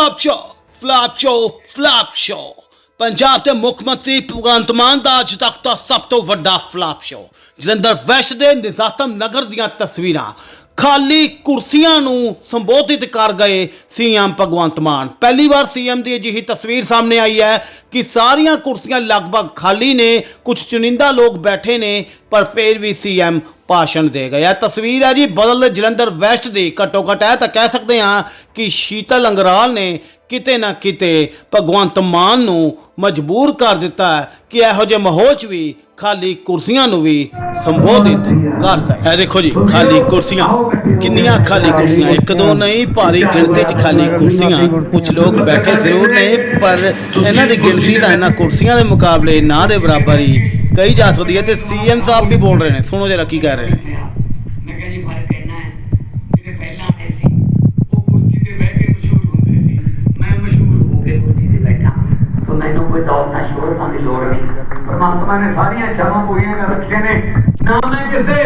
Flop show flop show flop show Punjab ਦੇ ਮੁੱਖ ਮੰਤਰੀ ਭਗਵੰਤ ਮਾਨ ਦਾ ਅੱਜ ਤੱਕ ਦਾ ਸਭ ਤੋਂ ਵੱਡਾ ਫਲਾਪ ਸ਼ੋ ਜਲੰਧਰ ਵੈਸਟ ਦੇ ਨਿਜ਼ਾਤਮ ਨਗਰ ਦੀਆਂ ਤਸਵੀਰਾਂ। ਖਾਲੀ ਕੁਰਸੀਆਂ ਨੂੰ ਸੰਬੋਧਿਤ ਕਰ ਗਏ ਸੀਐਮ ਭਗਵੰਤ ਮਾਨ। ਪਹਿਲੀ ਵਾਰ ਸੀਐਮ ਦੀ ਅਜਿਹੀ ਤਸਵੀਰ ਸਾਹਮਣੇ ਆਈ ਹੈ ਕਿ ਸਾਰੀਆਂ ਕੁਰਸੀਆਂ ਲਗਭਗ ਖਾਲੀ ਨੇ, ਕੁਝ ਚੁਣਿੰਦਾ ਲੋਕ ਬੈਠੇ ਨੇ, ਪਰ ਫਿਰ ਵੀ ਸੀਐਮ ਭਾਸ਼ਣ ਦੇ ਗਏ ਇਹ ਤਸਵੀਰ ਹੈ ਜੀ ਬਦਲ ਜਲੰਧਰ ਵੈਸਟ ਦੀ। ਘੱਟੋ ਘੱਟ ਇਹ ਤਾਂ ਕਹਿ ਸਕਦੇ ਹਾਂ ਕਿ ਸ਼ੀਤਲ ਅੰਗਰਾਲ ਨੇ ਕਿਤੇ ਨਾ ਕਿਤੇ ਭਗਵੰਤ ਮਾਨ ਨੂੰ ਮਜਬੂਰ ਕਰ ਦਿੱਤਾ ਕਿ ਇਹੋ ਜਿਹੇ ਮਾਹੌਲ 'ਚ ਵੀ ਖਾਲੀ ਕੁਰਸੀਆਂ ਨੂੰ ਵੀ ਸੰਬੋਧਿਤ ਕਰ ਗਏ ਇਹ ਦੇਖੋ ਜੀ, ਖਾਲੀ ਕੁਰਸੀਆਂ। ਕਿੰਨੀਆਂ ਖਾਲੀ ਕੁਰਸੀਆਂ? ਇੱਕ ਦੋ ਨਹੀਂ, ਭਾਰੀ ਗਿਣਤੀ 'ਚ ਖਾਲੀ ਕੁਰਸੀਆਂ। ਕੁਝ ਲੋਕ ਬੈਠੇ ਜ਼ਰੂਰ ਨੇ, ਪਰ ਇਹਨਾਂ ਦੀ ਗਿਣਤੀ ਦਾ ਇਹਨਾਂ ਕੁਰਸੀਆਂ ਦੇ ਮੁਕਾਬਲੇ ਨਾ ਦੇ ਬਰਾਬਰ ਹੀ ਕਹੀ ਜਾ ਸਕਦੀ ਹੈ ਤੇ ਸੀਐਮ ਸਾਹਿਬ ਵੀ ਬੋਲ ਰਹੇ ਨੇ। ਸੁਣੋ ਜਰਾ ਕੀ ਕਹਿ ਰਹੇ ਨੇ। ਮੈਂ ਕਿਹਾ ਜੀ ਫ਼ਰਕ ਇੰਨਾ ਹੈ ਜਿਹੜੇ ਪਹਿਲਾਂ ਆਏ ਸੀ ਉਹ ਕੁਰਸੀ ਤੇ ਬਹਿ ਕੇ ਮਸ਼ਹੂਰ ਹੁੰਦੇ ਸੀ। ਮੈਂ ਮਸ਼ਹੂਰ ਹੋ ਕੇ ਕੁਰਸੀ ਤੇ ਬੈਠਾ। ਸੋ ਮੈਨੂੰ ਕੋਈ ਦੌਲਤਾਂ ਸ਼ੋਹਰਤਾਂ ਦੀ ਲੋੜ ਨਹੀਂ। ਪਰਮਾਤਮਾ ਨੇ ਸਾਰੀਆਂ ਇੱਛਾਵਾਂ ਪੂਰੀਆਂ ਕਰ ਰੱਖੀਆਂ ਨੇ। ਨਾ ਮੈਂ ਕਿਸੇ